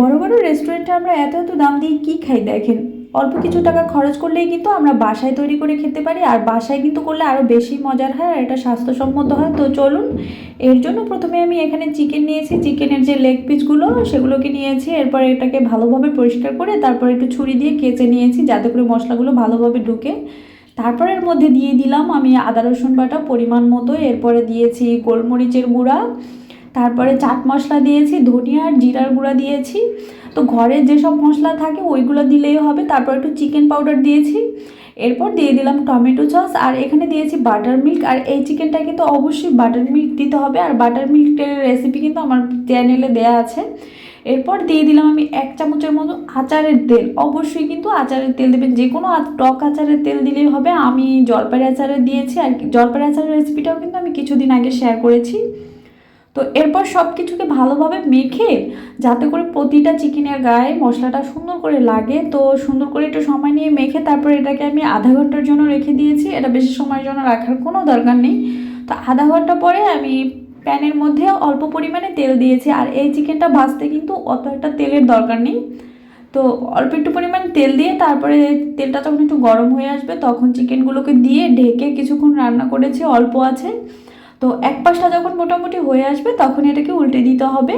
বড় বড় রেস্টুরেন্টে আমরা এত এত দাম দিয়ে কী খাই দেখেন? অল্প কিছু টাকা খরচ করলেই কিন্তু আমরা বাসায় তৈরি করে খেতে পারি, আর বাসায় কিন্তু করলে আরও বেশি মজার হয় আর এটা স্বাস্থ্যসম্মত হয়। তো চলুন, এর জন্য প্রথমে আমি এখানে চিকেন নিয়েছি। চিকেনের যে লেগ পিসগুলো সেগুলোকে নিয়েছি। এরপর এটাকে ভালোভাবে পরিষ্কার করে তারপর একটু ছুরি দিয়ে কেচে নিয়েছি যাতে করে মশলাগুলো ভালোভাবে ঢুকে। তারপর এর মধ্যে দিয়ে দিলাম আমি আদা রসুন বাটা পরিমাণ মতো। এরপরে দিয়েছি গোলমরিচের গুঁড়া। তারপরে চাট মশলা দিয়েছি, ধনিয়া আর জিরার গুঁড়া দিয়েছি। তো ঘরে যেসব মশলা থাকে ওইগুলো দিলেই হবে। তারপর একটু চিকেন পাউডার দিয়েছি। এরপর দিয়ে দিলাম টমেটো সস আর এখানে দিয়েছি বাটার মিল্ক। আর এই চিকেনটা কিন্তু অবশ্যই বাটার মিল্ক দিতে হবে। আর বাটার মিল্কের রেসিপি কিন্তু আমার চ্যানেলে দেয়া আছে। এরপর দিয়ে দিলাম আমি এক চামচের মতো আচারের তেল। অবশ্যই কিন্তু আচারের তেল দেবেন। যে কোনো টক আচারের তেল দিলেই হবে। আমি জলপাই আচারের দিয়েছি। আর জলপাই আচারের রেসিপিটাও কিন্তু আমি কিছুদিন আগে শেয়ার করেছি। তো এরপর সব কিছুকে ভালোভাবে মেখে যাতে করে প্রতিটা চিকেনের গায়ে মশলাটা সুন্দর করে লাগে। তো সুন্দর করে একটু সময় নিয়ে মেখে তারপর এটাকে আমি আধা ঘণ্টার জন্য রেখে দিয়েছি। এটা বেশি সময়ের জন্য রাখার কোনো দরকার নেই। তো আধা ঘণ্টা পরে আমি প্যানের মধ্যে অল্প পরিমাণে তেল দিয়েছি। আর এই চিকেনটা ভাজতে কিন্তু অত একটা তেলের দরকার নেই। তো অল্প একটু পরিমাণ তেল দিয়ে তারপরে তেলটা যখন একটু গরম হয়ে আসবে তখন চিকেনগুলোকে দিয়ে ঢেকে কিছুক্ষণ রান্না করেছি। অল্প আছে। তো এক পাশটা যখন মোটামুটি হয়ে আসবে, তখন এটাকে উল্টে দিতে হবে।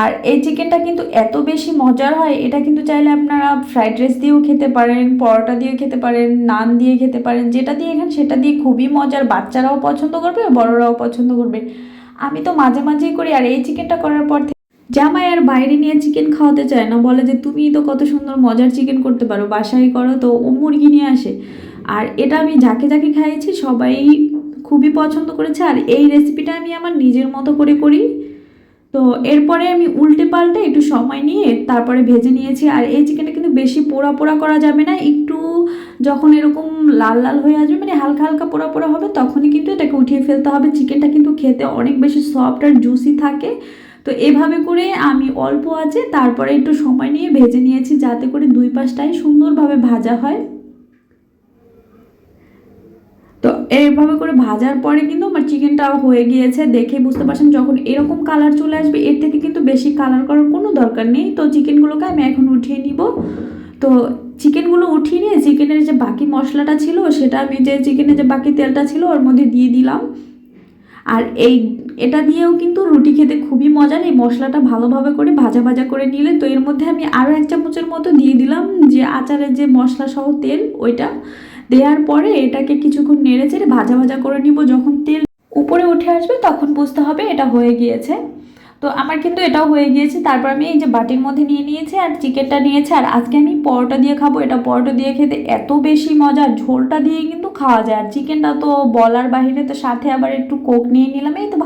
আর এই চিকেনটা কিন্তু এত বেশি মজার হয়, এটা কিন্তু চাইলে আপনারা ফ্রাইড রাইস দিয়েও খেতে পারেন, পরোটা দিয়েও খেতে পারেন, নান দিয়ে খেতে পারেন, যেটা দিয়ে খান সেটা দিয়ে খুবই মজার। বাচ্চারাও পছন্দ করবে, বড়রাও পছন্দ করবে। আমি তো মাঝে মাঝেই করি, আর এই চিকেনটা করার পর জামাই আর বাইরে নিয়ে চিকেন খাওয়াতে চায় না, বলে যে তুমি তো কত সুন্দর মজার চিকেন করতে পারো, বাসায় করো তো, ও মুরগি নিয়ে আসে। আর এটা আমি যাকে যাকে খাইয়েছি সবাই খুবই পছন্দ করেছে। আর এই রেসিপিটা আমি আমার নিজের মতো করে করি। তো এরপরে আমি উল্টে পাল্টে একটু সময় নিয়ে তারপরে ভেজে নিয়েছি। আর এই চিকেনটা কিন্তু বেশি পোড়া পোড়া করা যাবে না। একটু যখন এরকম লাল লাল হয়ে আসবে মানে হালকা হালকা পোড়া পোড়া হবে, তখনই কিন্তু এটাকে উঠিয়ে ফেলতে হবে। চিকেনটা কিন্তু খেতে অনেক বেশি সফট আর জুসি থাকে। তো এভাবে করে আমি অল্প আছে, তারপরে একটু সময় নিয়ে ভেজে নিয়েছি, যাতে করে দুই পাশটাই সুন্দরভাবে ভাজা হয়। তো এইভাবে করে ভাজার পরে কিন্তু আমার চিকেনটা হয়ে গিয়েছে, দেখে বুঝতে পারছেন যখন এরকম কালার চলে আসবে, এর থেকে কিন্তু বেশি কালার করার কোনো দরকার নেই। তো চিকেনগুলোকে আমি এখন উঠিয়ে নিব। তো চিকেনগুলো উঠিয়ে নিয়ে চিকেনের যে বাকি মশলাটা ছিল, সেটা আমি যে চিকেনের যে বাকি তেলটা ছিল, ওর মধ্যে দিয়ে দিলাম। আর এই, এটা দিয়েও কিন্তু রুটি খেতে খুবই মজার। এই মশলাটা ভালোভাবে করে ভাজা ভাজা করে নিলে, তো এর মধ্যে আমি আরও এক চামচের মতো দিয়ে দিলাম যে আচারের যে মশলা সহ তেল, ওইটা। দেওয়ার পরে এটাকে কিছুক্ষণ নেড়ে চেড়ে ভাজা ভাজা করে নিব। যখন তেল উপরে উঠে আসবে, তখন বুঝতে হবে এটা হয়ে গিয়েছে। তো আমার কিন্তু এটাও হয়ে গিয়েছে। তারপর আমি এই যে বাটির মধ্যে নিয়ে নিয়েছি আর চিকেনটা নিয়েছি। আর আজকে আমি পরোটা দিয়ে খাব। এটা পরোটা দিয়ে খেতে এত বেশি মজা। ঝোলটা দিয়ে কিন্তু খাওয়া যায়। আর চিকেনটা তো বলার বাহিরে তো সাথে আবার একটু কোক নিয়ে নিলাম, এই তো